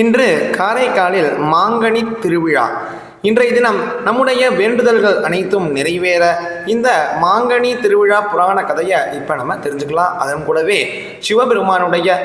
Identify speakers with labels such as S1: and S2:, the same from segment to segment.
S1: இன்று காரைக்காலில் மாங்கனி திருவிழா. இன்றைய தினம் நம்முடைய வேண்டுதல்கள் அனைத்தும் நிறைவேற இந்த மாங்கனி திருவிழா புராண கதையை இப்போ நம்ம தெரிஞ்சுக்கலாம். அதன் கூடவே சிவபெருமானுடைய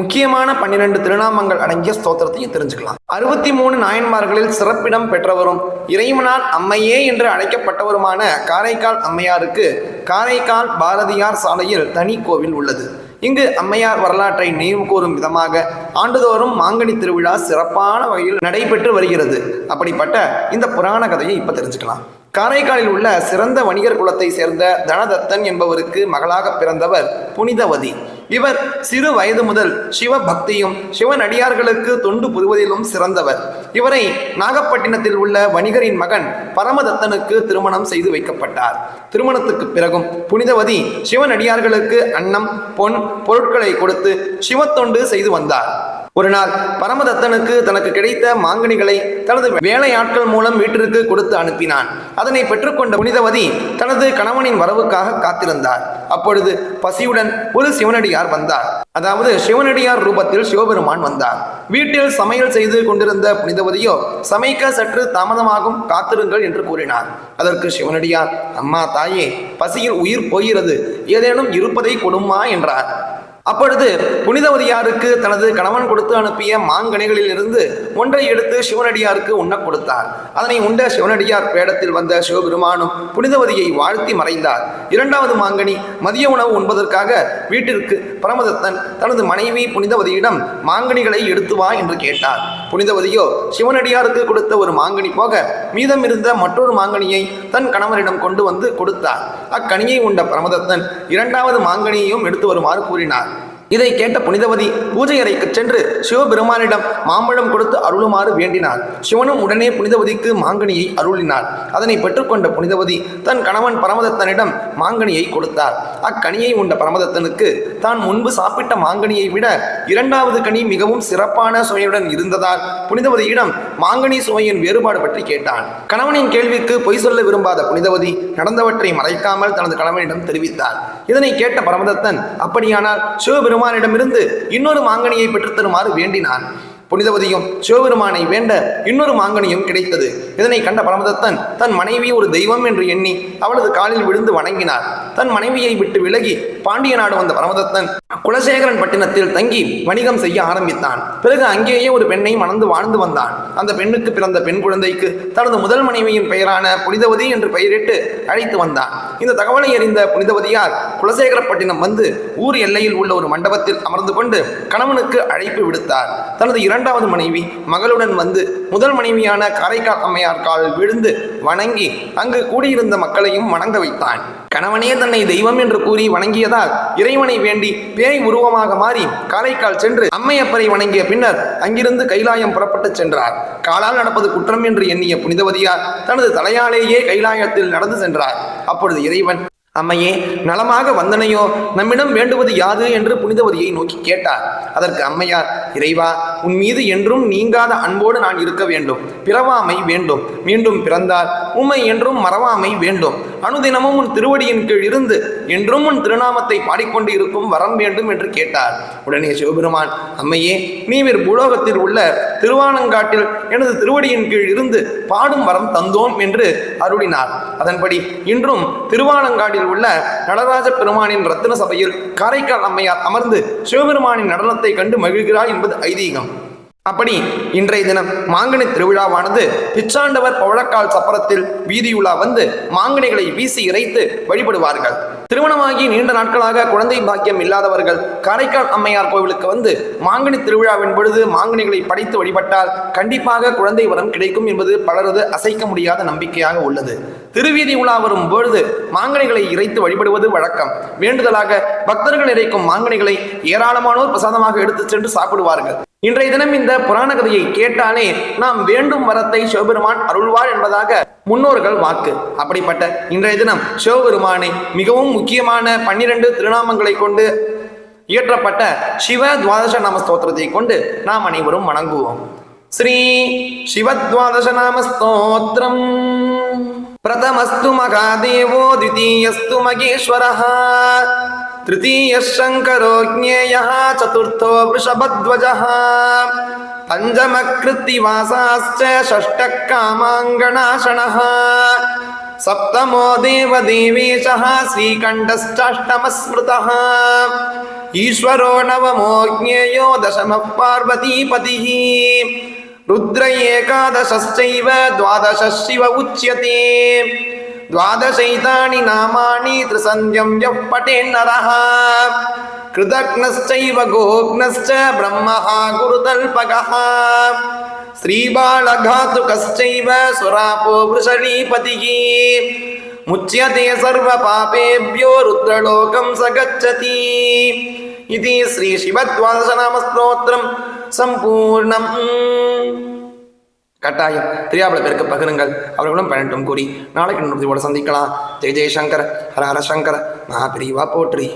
S1: முக்கியமான பன்னிரண்டு திருநாமங்கள் அடங்கிய ஸ்தோத்திரத்தையும் தெரிஞ்சுக்கலாம். அறுபத்தி மூணு நாயன்மார்களில் சிறப்பிடம் பெற்றவரும் இறைவனால் அம்மையே என்று அழைக்கப்பட்டவருமான காரைக்கால் அம்மையாருக்கு காரைக்கால் பாரதியார் சாலையில் தனி கோவில் உள்ளது. இங்கு அம்மையார் வரலாற்றை நினைவு கூறும் விதமாக ஆண்டுதோறும் மாங்கனி திருவிழா சிறப்பான வகையில் நடைபெற்று வருகிறது. அப்படிப்பட்ட இந்த புராண கதையை இப்ப தெரிஞ்சுக்கலாம். காரைக்காலில் உள்ள சிறந்த வணிகர் குலத்தை சேர்ந்த தனதத்தன் என்பவருக்கு மகளாக பிறந்தவர் புனிதவதி. இவர் சிறு வயது முதல் சிவ பக்தியும் சிவனடியார்களுக்கு தொண்டு புரிவதிலும் சிறந்தவர். இவரை நாகப்பட்டினத்தில் உள்ள வணிகரின் மகன் பரமதத்தனுக்கு திருமணம் செய்து வைக்கப்பட்டார். திருமணத்துக்கு பிறகும் புனிதவதி சிவனடியார்களுக்கு அன்னம் பொன் பொருட்களை கொடுத்து சிவத்தொண்டு செய்து வந்தார். ஒரு நாள் பரமதத்தனுக்கு தனக்கு கிடைத்த மாங்கனிகளை தனது வேலையாட்கள் மூலம் வீட்டிற்கு கொடுத்து அனுப்பினான். அதனை பெற்றுக்கொண்ட புனிதவதி தனது கணவனின் வரவுக்காக காத்திருந்தார் அப்பொழுது பசியுடன் ஒரு சிவனடியார் வந்தார். அதாவது சிவனடியார் ரூபத்தில் சிவபெருமான் வந்தார். வீட்டில் சமையல் செய்து கொண்டிருந்த புனிதவதியோ சமைக்க சற்று தாமதமாகும் காத்திருங்கள் என்று கூறினார். அதற்கு சிவனடியார் அம்மா தாயே பசியில் உயிர் போகிறது. ஏதேனும் இருப்பதை கொடுமா என்றார். அப்பொழுது புனிதவதியாருக்கு தனது கணவன் கொடுத்து அனுப்பிய மாங்கனிகளில் இருந்து ஒன்றை எடுத்து சிவனடியாருக்கு உண்ணக் கொடுத்தார். அதனை உண்ட சிவனடியார் வேடத்தில் வந்த சிவபெருமானும் புனிதவதியை வாழ்த்தி மறைந்தார். இரண்டாவது மாங்கனி மதிய உணவு உண்பதற்காக வீட்டிற்கு பரமதத்தன் தனது மனைவி புனிதவதியிடம் மாங்கனிகளை எடுத்து வா என்று கேட்டார். புனிதவதியோ சிவனடியாருக்கு கொடுத்த ஒரு மாங்கனி போக மீதம் இருந்த மற்றொரு மாங்கனியை தன் கணவரிடம் கொண்டு வந்து கொடுத்தார். அக்கனியை உண்ட பிரமதத்தன் இரண்டாவது மாங்கனியையும் எடுத்து வருமாறு கூறினார். இதை கேட்ட புனிதவதி பூஜை அறைக்கு சென்று சிவபெருமானிடம் மாம்பழம் கொடுத்து அருளுமாறு வேண்டினார் சிவனும் உடனே புனிதவதிக்கு மாங்கனியை அருளினார் அதனை பெற்றுக்கொண்ட புனிதவதி தன் கணவன் பரமதத்தனிடம் மாங்கனியை கொடுத்தார் அக்கனியை உண்ட பரமதத்தனுக்கு தான் முன்பு சாப்பிட்ட மாங்கனியை விட இரண்டாவது கனி மிகவும் சிறப்பான சுவையுடன் இருந்ததால் புனிதவதியிடம் மாங்கனி சுவையின் வேறுபாடு பற்றி கேட்டான். கணவனின் கேள்விக்கு பொய் சொல்ல விரும்பாத புனிதவதி நடந்தவற்றை மறைக்காமல் தனது கணவனிடம் தெரிவித்தார் இதனை கேட்ட பரமதத்தன் அப்படியானால் பெருமானிடமிருந்து இன்னொரு மாங்கனியை பெற்றுத்தருமாறு வேண்டினான். புனிதவதியும் சிவபெருமானை வேண்ட இன்னொரு மாங்கனியும் கிடைத்தது. இதனை கண்ட பரமதத்தன் தன் மனைவி ஒரு தெய்வம் என்று எண்ணி அவளது காலில் விழுந்து வணங்கினார். தன் மனைவியை விட்டு விலகி பாண்டிய நாடு வந்த பரமதத்தன் குலசேகரன் பட்டினத்தில் தங்கி வணிகம் செய்ய ஆரம்பித்தான். பிறகு அங்கேயே ஒரு பெண்ணை மணந்து வாழ்ந்து வந்தான். அந்த பெண்ணுக்கு பிறந்த பெண் குழந்தைக்கு தனது முதல் மனைவியின் பெயரான புனிதவதி என்று பெயரிட்டு அழைத்து வந்தான். இந்த தகவலை அறிந்த புனிதவதியார் குலசேகரப்பட்டினம் வந்து ஊர் எல்லையில் உள்ள ஒரு மண்டபத்தில் அமர்ந்து கொண்டு கணவனுக்கு அழைப்பு விடுத்தார். தனது இரண்டு இரண்டாவது மனைவி மகளுடன் வந்து முதல் மனைவியான காரைக்கால் அம்மையார் விழுந்து வணங்கி அங்கு கூடியிருந்த மக்களையும் வணங்க வைத்தான். கணவனே தன்னை தெய்வம் என்று கூறி வணங்கியதால் இறைவனை வேண்டி பேய் உருவமாக மாறி காரைக்கால் சென்று அம்மையப்பரை வணங்கிய பின்னர் அங்கிருந்து கைலாயம் புறப்பட்டுச் சென்றார். காலால் நடப்பது குற்றம் என்று எண்ணிய புனிதவதியார் தனது தலையாலேயே கைலாயத்தில் நடந்து சென்றார். அப்பொழுது இறைவன் அம்மையே நலமாக வந்தனையோ? நம்மிடம் வேண்டுவது யாது? என்று புனிதவதியை நோக்கி கேட்டார். அதற்கு அம்மையார் இறைவா உன் மீது என்றும் நீங்காத அன்போடு நான் இருக்க வேண்டும். பிறவாமை வேண்டும். மீண்டும் பிறந்தால் உம்மை என்றும் மறவாமை வேண்டும். அனுதினமும் உன் திருவடியின் கீழ் இருந்து என்றும் உன் திருநாமத்தை பாடிக்கொண்டு இருக்கும் வரம் வேண்டும் என்று கேட்டார். உடனே சிவபெருமான் அம்மையே நீவிர் பூலோகத்தில் உள்ள திருவானங்காட்டில் எனது திருவடியின் கீழ் இருந்து பாடும் வரம் தந்தோம் என்று அருளினார். அதன்படி இன்றும் திருவானங்காட்டில் உள்ள நடராஜ பெருமானின் ரத்தின சபையில் காரைக்கால் அம்மையார் அமர்ந்து சிவபெருமானின் நடனத்தை கண்டு மகிழ்கிறார் என்பது ஐதீகம். அப்படி இன்றைய தினம் மாங்கனி திருவிழாவானது பிச்சாண்டவர் பவழக்கால் சப்பரத்தில் வீதியுலா வந்து மாங்கனிகளை வீசி இறைத்து வழிபடுவார்கள். திருமணமாகி நீண்ட நாட்களாக குழந்தை பாக்கியம் இல்லாதவர்கள் காரைக்கால் அம்மையார் கோவிலுக்கு வந்து மாங்கனி திருவிழாவின் பொழுது மாங்கனிகளை படைத்து வழிபட்டால் கண்டிப்பாக குழந்தை வரம் கிடைக்கும் என்பது பலரது அசைக்க முடியாத நம்பிக்கையாக உள்ளது. திருவீதி உலா வரும் பொழுது மாங்கனிகளை இறைத்து வழிபடுவது வழக்கம். வேண்டுதலாக பக்தர்கள் இறைக்கும் மாங்கனிகளை ஏராளமானோர் பிரசாதமாக எடுத்துச் சென்று சாப்பிடுவார்கள். இன்றைய தினம் இந்த புராண கதையை கேட்டாலே நாம் வேண்டும் வரத்தை சிவபெருமான் அருள்வார் என்பதாக முன்னோர்கள் வாக்கு. அப்படிப்பட்ட இன்றைய தினம் சிவபெருமானை மிகவும் முக்கியமான பன்னிரண்டு திருநாமங்களை கொண்டு இயற்றப்பட்ட சிவ துவாதச நாம ஸ்தோத்திரத்தை கொண்டு நாம் அனைவரும் வணங்குவோம். ஸ்ரீ சிவத்வாதச நாம ஸ்தோத்திரம். பிரதமஸ்து மகாதேவோ தித்தீயஸ்து மகேஸ்வரஹா. तृतीयः शङ्करो ज्ञेयः चतुर्थो वृषभध्वजः पञ्चमकृत्तिवासाश्च षष्ठः कामाङ्गनाशनः सप्तमो देवदेवेशः श्रीकण्ठश्चाष्टमः स्मृतः ईश्वरो नवमो ज्ञेयो दशमः पार्वतीपतिः रुद्र एकादशश्चैव द्वादशः शिव उच्यते द्वादशैतानि नामानि त्रिसन्ध्यं यः पठेन्नरः कृतघ्नश्चैव गोघ्नश्च ब्रह्मः गुरुतल्पकः श्रीबालघातुकश्चैव सुरापो वृषणीपतिः मुच्यते सर्वपापेभ्यो रुद्रलोकं स गच्छति इति श्रीशिवद्वादशनामस्तोत्रं सम्पूर्णम् கட்டாயம். தெரியாமல் பேருக்கு பகிருங்கள். அவர்களும் பயனட்டும் கூறி நாளைக்கு இன்னொரு சந்திக்கலாம். ஜெய் ஜெய்சங்கர் ஹர ஹர சங்கர் மகாபிரிவா போற்றி.